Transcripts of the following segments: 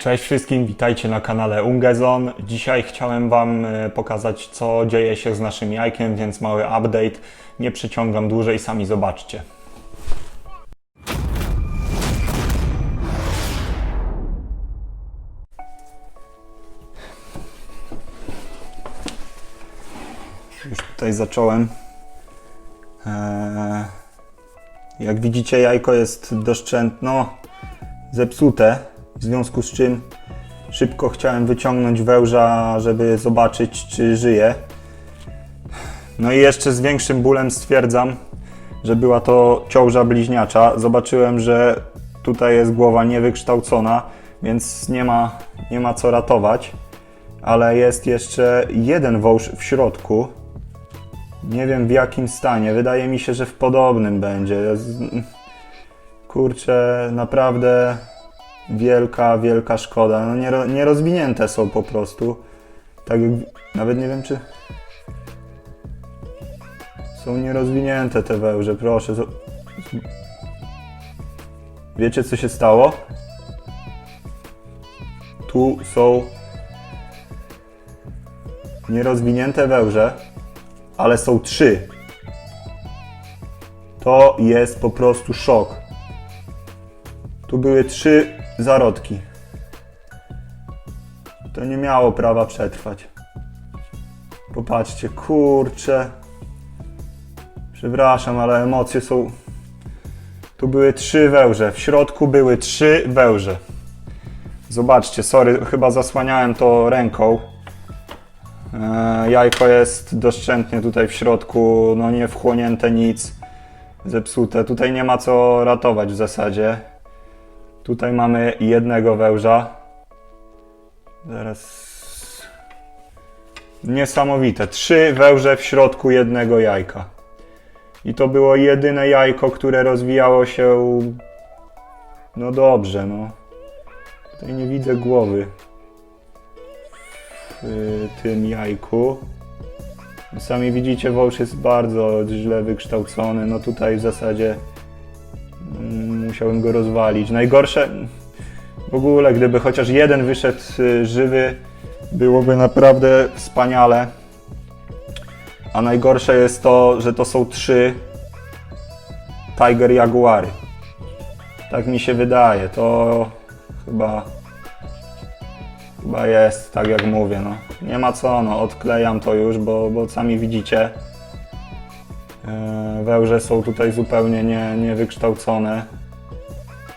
Cześć wszystkim, witajcie na kanale Ungezon. Dzisiaj chciałem Wam e, pokazać, co dzieje się z naszym jajkiem, więc mały update. Nie przeciągam dłużej, sami zobaczcie. Już tutaj zacząłem. Eee, jak widzicie, jajko jest doszczętno zepsute, w związku z czym szybko chciałem wyciągnąć wełża, żeby zobaczyć, czy żyje. No i jeszcze z większym bólem stwierdzam, że była to ciąża bliźniacza. Zobaczyłem, że tutaj jest głowa niewykształcona, więc nie ma, nie ma co ratować. Ale jest jeszcze jeden wąż w środku. Nie wiem w jakim stanie. Wydaje mi się, że w podobnym będzie. Kurczę, naprawdę wielka, wielka szkoda. No nie, ro- nierozwinięte są po prostu. Tak jak, nawet nie wiem czy... Są nierozwinięte te wełże, proszę. Wiecie co się stało? Tu są nierozwinięte wełże, ale są trzy. To jest po prostu szok. Tu były trzy zarodki. To nie miało prawa przetrwać. Popatrzcie, kurczę. Przepraszam, ale emocje są. Tu były trzy wełże. W środku były trzy wełże. Zobaczcie, sorry, chyba zasłaniałem to ręką. E, jajko jest doszczętnie tutaj w środku, no nie wchłonięte nic, zepsute. Tutaj nie ma co ratować w zasadzie. Tutaj mamy jednego wełża. Zaraz. Niesamowite. Trzy wełże w środku jednego jajka. I to było jedyne jajko, które rozwijało się. No dobrze, no. Tutaj nie widzę głowy w y, tym jajku. Sami widzicie, wąż jest bardzo źle wykształcony. No tutaj w zasadzie musiałem go rozwalić. Najgorsze w ogóle, gdyby chociaż jeden wyszedł y, żywy, byłoby naprawdę wspaniale. A najgorsze jest to, że to są trzy Tiger Jaguary. Tak mi się wydaje. To chyba chyba jest tak jak mówię. No. Nie ma co, no. odklejam to już, bo, bo sami widzicie. E, Wełże są tutaj zupełnie nie, niewykształcone.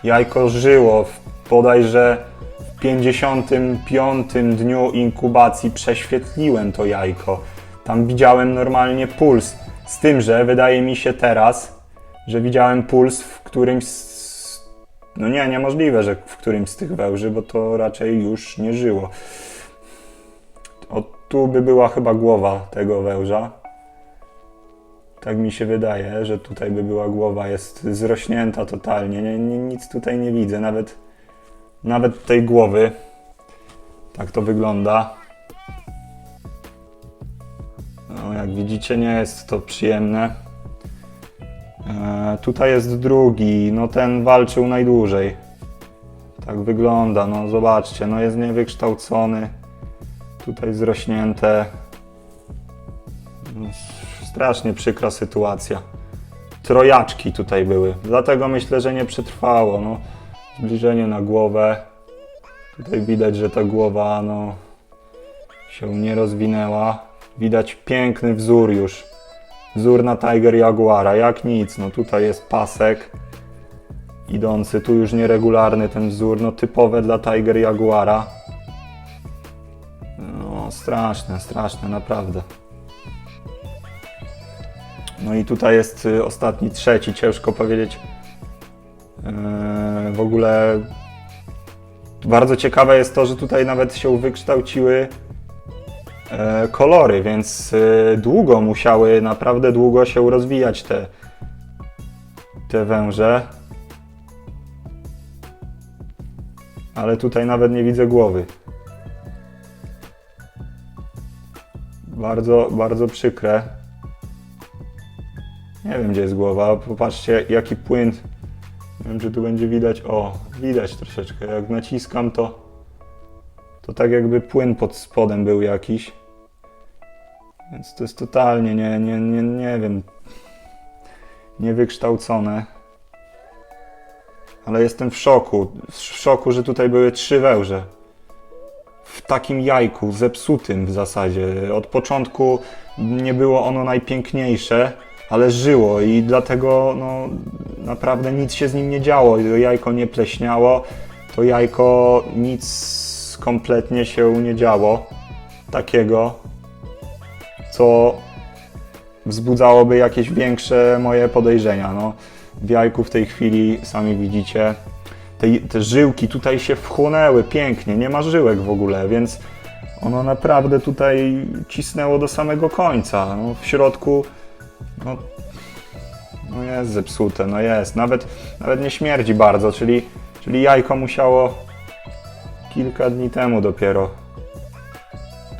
Jajko żyło. W bodajże w 55 dniu inkubacji prześwietliłem to jajko. Tam widziałem normalnie puls. Z tym, że wydaje mi się teraz, że widziałem puls w którymś z... No nie, niemożliwe, że w którymś z tych wełży, bo to raczej już nie żyło. O, tu by była chyba głowa tego wełża. Tak mi się wydaje, że tutaj by była głowa, jest zrośnięta totalnie, nie, nie, nic tutaj nie widzę, nawet, nawet tej głowy. Tak to wygląda. No, jak widzicie, nie jest to przyjemne. E, tutaj jest drugi, no ten walczył najdłużej. Tak wygląda, no zobaczcie, no jest niewykształcony. Tutaj zrośnięte. Strasznie przykra sytuacja. Trojaczki tutaj były, dlatego myślę, że nie przetrwało. No, zbliżenie na głowę. Tutaj widać, że ta głowa no, się nie rozwinęła. Widać piękny wzór już. Wzór na Tiger Jaguara, jak nic. No tutaj jest pasek idący, tu już nieregularny ten wzór, no typowe dla Tiger Jaguara. No straszne, straszne, naprawdę. No i tutaj jest y, ostatni, trzeci, ciężko powiedzieć. Yy, w ogóle bardzo ciekawe jest to, że tutaj nawet się wykształciły e, kolory, więc y, długo musiały, naprawdę długo się rozwijać te, te węże. Ale tutaj nawet nie widzę głowy. Bardzo, bardzo przykre. Nie wiem, gdzie jest głowa. Popatrzcie, jaki płyn. Nie wiem, czy tu będzie widać. O, widać troszeczkę. Jak naciskam, to to tak jakby płyn pod spodem był jakiś. Więc to jest totalnie nie, nie, nie, nie wiem, niewykształcone. Ale jestem w szoku. W szoku, że tutaj były trzy wełże. W takim jajku, zepsutym w zasadzie. Od początku nie było ono najpiękniejsze, ale żyło i dlatego no, naprawdę nic się z nim nie działo. To jajko nie pleśniało, to jajko nic kompletnie się nie działo takiego, co wzbudzałoby jakieś większe moje podejrzenia. No, w jajku w tej chwili, sami widzicie, te, te żyłki tutaj się wchłonęły pięknie, nie ma żyłek w ogóle, więc ono naprawdę tutaj cisnęło do samego końca. No, w środku no, no jest zepsute, no jest. Nawet, nawet nie śmierdzi bardzo, czyli, czyli jajko musiało kilka dni temu dopiero.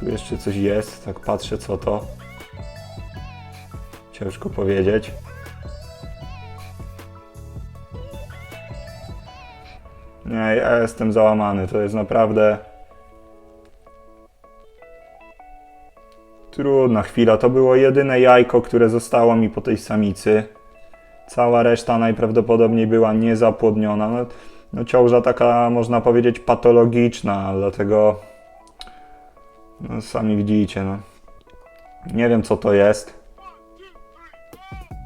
Tu jeszcze coś jest, tak patrzę co to. Ciężko powiedzieć. Nie, ja jestem załamany. To jest naprawdę. Trudna chwila. To było jedyne jajko, które zostało mi po tej samicy. Cała reszta najprawdopodobniej była niezapłodniona. No, no ciąża taka, można powiedzieć, patologiczna, dlatego. No, sami widzicie, no. Nie wiem, co to jest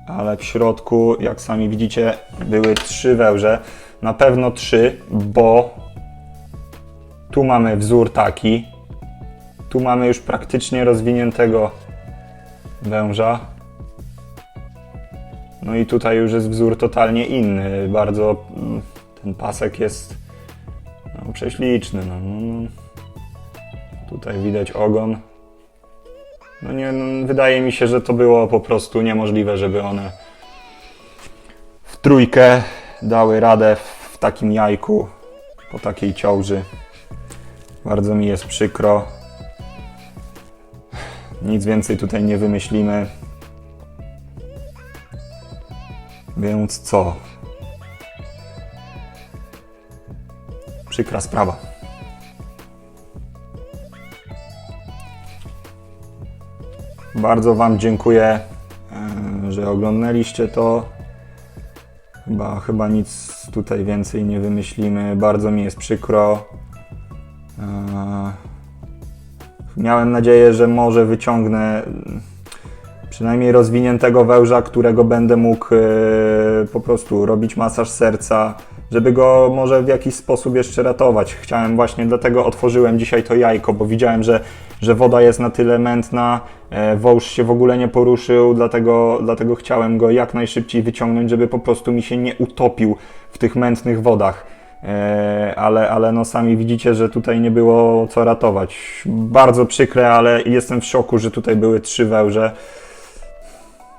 ale w środku, jak sami widzicie, były trzy wełże. Na pewno trzy, bo tu mamy wzór taki, tu mamy już praktycznie rozwiniętego węża. No i tutaj już jest wzór totalnie inny. Bardzo mm, ten pasek jest no, prześliczny. No, no, no. Tutaj widać ogon. No nie, no, wydaje mi się, że to było po prostu niemożliwe, żeby one w trójkę dały radę w takim jajku po takiej ciąży. Bardzo mi jest przykro. Nic więcej tutaj nie wymyślimy. Więc co? Przykra sprawa. Bardzo Wam dziękuję, e, że oglądaliście to. Chyba, chyba nic tutaj więcej nie wymyślimy. Bardzo mi jest przykro. Miałem nadzieję, że może wyciągnę mm, przynajmniej rozwiniętego wełża, którego będę mógł e, po prostu robić masaż serca, żeby go może w jakiś sposób jeszcze ratować. Chciałem właśnie, dlatego otworzyłem dzisiaj to jajko, bo widziałem, że, że woda jest na tyle mętna, e, wąż się w ogóle nie poruszył, dlatego, dlatego chciałem go jak najszybciej wyciągnąć, żeby po prostu mi się nie utopił w tych mętnych wodach. E, ale, ale no sami widzicie, że tutaj nie było co ratować. Bardzo przykre, ale jestem w szoku, że tutaj były trzy wełże.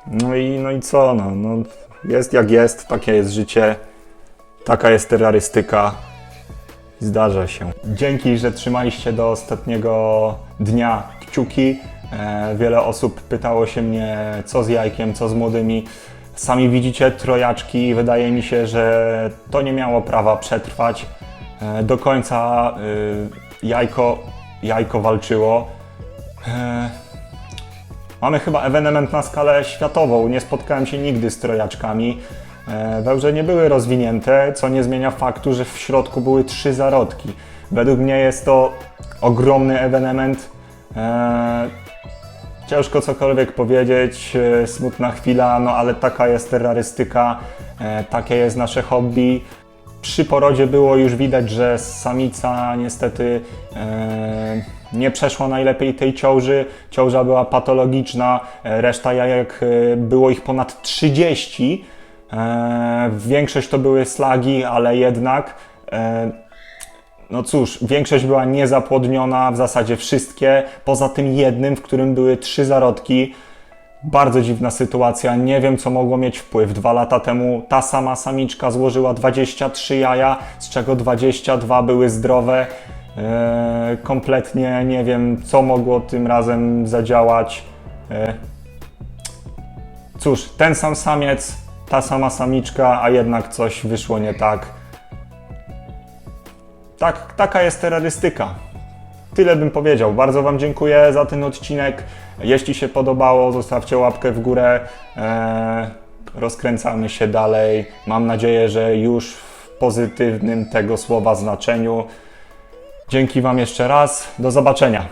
No i, no i co? No, no, jest jak jest, takie jest życie, taka jest terrorystyka. Zdarza się. Dzięki, że trzymaliście do ostatniego dnia kciuki. E, wiele osób pytało się mnie, co z jajkiem, co z młodymi. Sami widzicie trojaczki, wydaje mi się, że to nie miało prawa przetrwać. E, do końca y, jajko, jajko walczyło. E, Mamy chyba ewenement na skalę światową. Nie spotkałem się nigdy z trojaczkami. E, Wełże nie były rozwinięte, co nie zmienia faktu, że w środku były trzy zarodki. Według mnie jest to ogromny ewenement. Ciężko cokolwiek powiedzieć, e, smutna chwila, no ale taka jest terrorystyka, e, takie jest nasze hobby. Przy porodzie było już widać, że samica niestety e, nie przeszła najlepiej tej ciąży. Ciąża była patologiczna, reszta jajek było ich ponad 30. E, większość to były slagi, ale jednak. No cóż, większość była niezapłodniona, w zasadzie wszystkie, poza tym jednym, w którym były trzy zarodki. Bardzo dziwna sytuacja, nie wiem co mogło mieć wpływ. Dwa lata temu ta sama samiczka złożyła 23 jaja, z czego 22 były zdrowe. Eee, kompletnie nie wiem co mogło tym razem zadziałać. Eee, cóż, ten sam samiec, ta sama samiczka, a jednak coś wyszło nie tak. Tak, taka jest terrorystyka. tyle bym powiedział. Bardzo Wam dziękuję za ten odcinek. Jeśli się podobało, zostawcie łapkę w górę. E, rozkręcamy się dalej. Mam nadzieję, że już w pozytywnym tego słowa znaczeniu. Dzięki Wam jeszcze raz. Do zobaczenia.